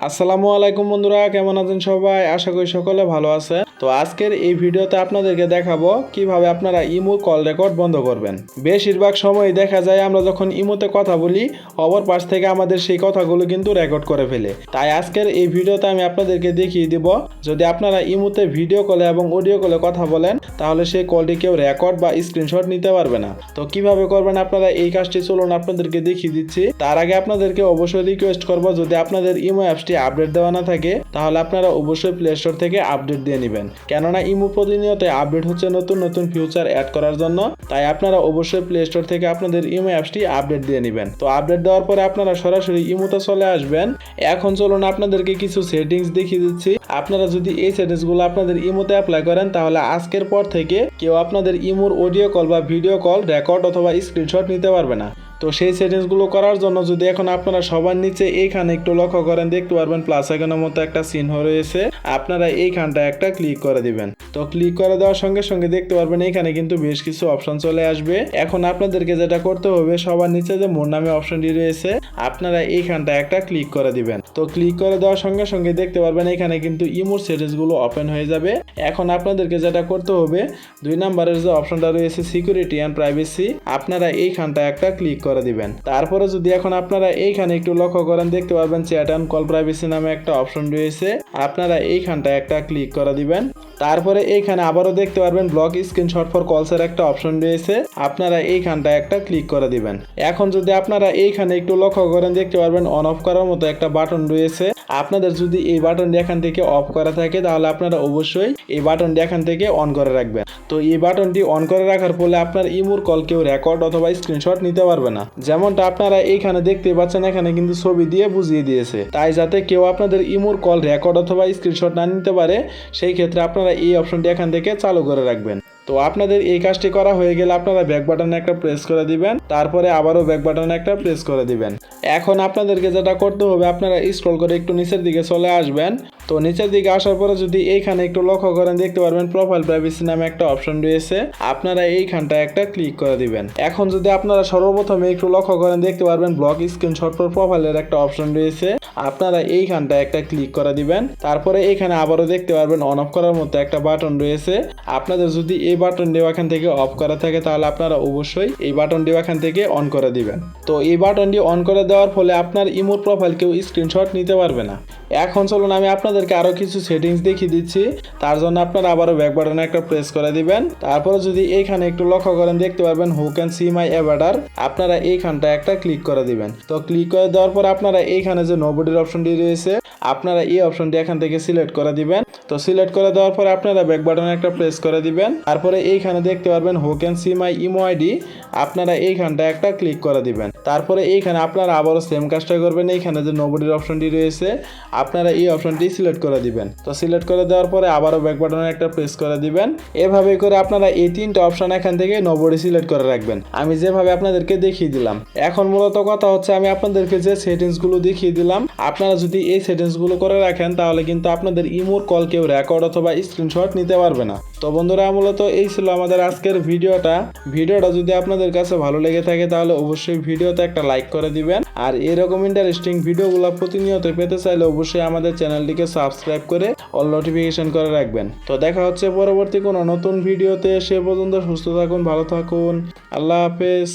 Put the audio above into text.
আসসালামু আলাইকুম বন্ধুরা কেমন আছেন সবাই? আশা করি সকলে ভালো আছে তো আজকের এই ভিডিওতে আপনাদেরকে দেখাবো কীভাবে আপনারা ইমো কল রেকর্ড বন্ধ করবেন। বেশিরভাগ সময় দেখা যায় আমরা যখন ইমোতে কথা বলি, অপর পাশ থেকে আমাদের সেই কথাগুলো কিন্তু রেকর্ড করে ফেলে। তাই আজকের এই ভিডিওতে আমি আপনাদেরকে দেখিয়ে দিব, যদি আপনারা ইমোতে ভিডিও কলে এবং অডিও কলে কথা বলেন, তাহলে সেই কলটি কেউ রেকর্ড বা স্ক্রিনশট নিতে পারবে না। তো কীভাবে করবেন আপনারা এই কাজটি চলুন আপনাদেরকে দেখিয়ে দিচ্ছি। তার আগে আপনাদেরকে অবশ্যই রিকোয়েস্ট করব, যদি আপনাদের ইমো অ্যাপসটি আপডেট দেওয়া না থাকে, তাহলে আপনারা অবশ্যই প্লে স্টোর থেকে আপডেট দিয়ে নেবেন। কেননা ইমো প্রতিনিয়ত আপডেট হচ্ছে নতুন নতুন ফিউচার অ্যাড করার জন্য, তাই আপনারা অবশ্যই প্লে স্টোর থেকে আপনাদের ইমো অ্যাপসটি আপডেট দিয়ে নেবেন। তো আপডেট দেওয়ার পরে আপনারা সরাসরি ইমোতে চলে আসবেন। এখন চলুন আপনাদেরকে কিছু সেটিংস দেখিয়ে দিচ্ছি। আপনারা যদি এই সেটিংসগুলো আপনাদের ইমোতে অ্যাপ্লাই করেন, তাহলে আজকের পর থেকে কেউ আপনাদের ইমোর অডিও কল বা ভিডিও কল রেকর্ড অথবা স্ক্রিনশট নিতে পারবে না। তো সেই সেটিংসগুলো করার জন্য যদি এখন আপনারা সবার নিচে এইখানে একটু লক্ষ্য করেন, দেখতে পারবেন প্লাস আইকনের মতো একটা চিহ্ন রয়েছে। আপনারা এইখানটা একটা ক্লিক করে দিবেন। তো ক্লিক করে দেওয়ার সঙ্গে সঙ্গে দেখতে পারবেন এখানে কিন্তু বেশ কিছু অপশন চলে আসবে। এখন আপনাদেরকে যেটা করতে হবে, সবার নিচে যে মোর নামে অপশনটি রয়েছে, আপনারা এইখানটা একটা ক্লিক করে দিবেন। তো ক্লিক করে দেওয়ার সঙ্গে সঙ্গে দেখতে পারবেন এখানে কিন্তু ইমোর সেটিংসগুলো ওপেন হয়ে যাবে। এখন আপনাদেরকে যেটা করতে হবে, দুই নাম্বারের যে অপশনটা রয়েছে সিকিউরিটি অ্যান্ড প্রাইভেসি আপনারা এইখানটা একটা ক্লিক করে দিবেন। তারপরে যদি এখন আপনারা এইখানে একটু লক্ষ্য করেন, দেখতে পারবেন চ্যাট অ্যান্ড কল প্রাইভেসি নামে একটা অপশন রয়েছে। আপনারা এইখানটা একটা ক্লিক করে দিবেন। তারপরে এইখানে আবারও দেখতে পারবেন ব্লক স্ক্রিনশট ফর কলসের একটা অপশন রয়েছে। আপনারা এইখানটা একটা ক্লিক করে দিবেন। এখন যদি আপনারা এইখানে একটু লক্ষ্য করেন, দেখতে পারবেন অন অফ করার মতো একটা বাটন রয়েছে। আপনাদের যদি এই বাটনটি এখান থেকে অফ করা থাকে, তাহলে আপনারা অবশ্যই এই বাটনটি এখান থেকে অন করে রাখবেন। তো এই বাটনটি অন করে রাখার ফলে আপনার ইমুর কল কেউ রেকর্ড অথবা স্ক্রিনশট নিতে পারবে না। যেমনটা আপনারা এইখানে দেখতে পাচ্ছেন, এখানে কিন্তু ছবি দিয়ে বুঝিয়ে দিয়েছে। তাই যাতে কেউ আপনাদের ইমুর কল রেকর্ড অথবা স্ক্রিনশট না নিতে পারে, সেই ক্ষেত্রে আপনারা এই অপশনটি এখান থেকে চালু করে রাখবেন। তো আপনাদের এই কাজটি করা হয়ে গেলে আপনারা ব্যাক বাটনে একটা প্রেস করে দিবেন, তারপরে আবারও ব্যাক বাটনে একটা প্রেস করে দিবেন। এখন আপনাদেরকে যেটা করতে হবে, আপনারা স্ক্রল করে একটু নিচের দিকে চলে আসবেন। তো নিচের দিকে আসার পরে যদি এইখানে একটু লক্ষ্য করেন, দেখতে পারবেন প্রোফাইল প্রাইভেসি নামে একটা অপশন রয়েছে। আপনারা এইখানটা একটা ক্লিক করে দিবেন। এখন যদি আপনারা সর্বপ্রথমে একটু লক্ষ্য করেন, দেখতে পারবেন ব্লক স্ক্রিনশট ফর প্রোফাইলের একটা অপশন রয়েছে। আপনারা এইখানটা একটা ক্লিক করে দিবেন। তারপরে এখানে আবারও দেখতে পারবেন অন অফ করার মতো একটা বাটন রয়েছে। আপনাদের যদি এই বাটন বাটনটি এখান থেকে অফ করা থাকে, তাহলে আপনারা অবশ্যই এই বাটন বাটনটি এখান থেকে অন করে দিবেন। তো এই বাটনটি অন করে দেওয়ার ফলে আপনার ইমোর প্রোফাইল কেউ স্ক্রিনশট নিতে পারবে না। এখন চলুন আমি আপনাদেরকে আরও কিছু সেটিংস দেখিয়ে দিচ্ছি। তার জন্য আপনারা আবারও ব্যাক বাটনে একটা প্রেস করে দিবেন। তারপরে যদি এইখানে একটু লক্ষ্য করেন, দেখতে পারবেন who can see my avatar আপনারা এইখানটা একটা ক্লিক করে দিবেন। তো ক্লিক করে দেওয়ার পর আপনারা এইখানে যে নোবডির অপশনটি রয়েছে আপনারা এই অপশনটি এখান থেকে সিলেক্ট করে দিবেন। তো সিলেক্ট করে দেওয়ার পরে আপনারা ব্যাক বাটনে একটা প্রেস করে দিবেন। তারপরে এইখানে দেখতে পারবেন who can see my imo ID আপনারা এইখানটা একটা ক্লিক করে দিবেন। তারপরে এইখানে আপনারা আবারও সেম কাজটা করবেন। এইখানে যে নোবডির অপশনটি রয়েছে, আপনারা এই অপশনটি সিলেক্ট করে দিবেন। তো সিলেক্ট করে দেওয়ার পরে আবারও ব্যাক বাটনে একটা প্রেস করে দিবেন। এভাবে করে আপনারা এই তিনটা অপশন এখান থেকে নোবডি সিলেক্ট করে রাখবেন। আমি যেভাবে আপনাদেরকে দেখিয়ে দিলাম। এখন মূলত কথা হচ্ছে, আমি আপনাদেরকে যে সেটিংসগুলো দেখিয়ে দিলাম, আপনারা যদি এই সেটিংসগুলো করে রাখেন, তাহলে কিন্তু আপনাদের ইমোর কল কেউ রেকর্ড অথবা স্ক্রিনশট নিতে পারবে না। তো বন্ধুরা, মূলত এই ছিল আমাদের আজকের ভিডিওটা। ভিডিওটা যদি আপনাদের কাছে ভালো লেগে থাকে, তাহলে অবশ্যই ভিডিওতে একটা লাইক করে দিবেন। আর এরকম ইন্টারেস্টিং ভিডিওগুলো প্রতিনিয়ত পেতে চাইলে অবশ্যই আমাদের চ্যানেলটিকে সাবস্ক্রাইব করে অল নোটিফিকেশন করে রাখবেন। তো দেখা হচ্ছে পরবর্তী কোনো নতুন ভিডিওতে। সে পর্যন্ত সুস্থ থাকুন, ভালো থাকুন। আল্লাহ হাফেজ।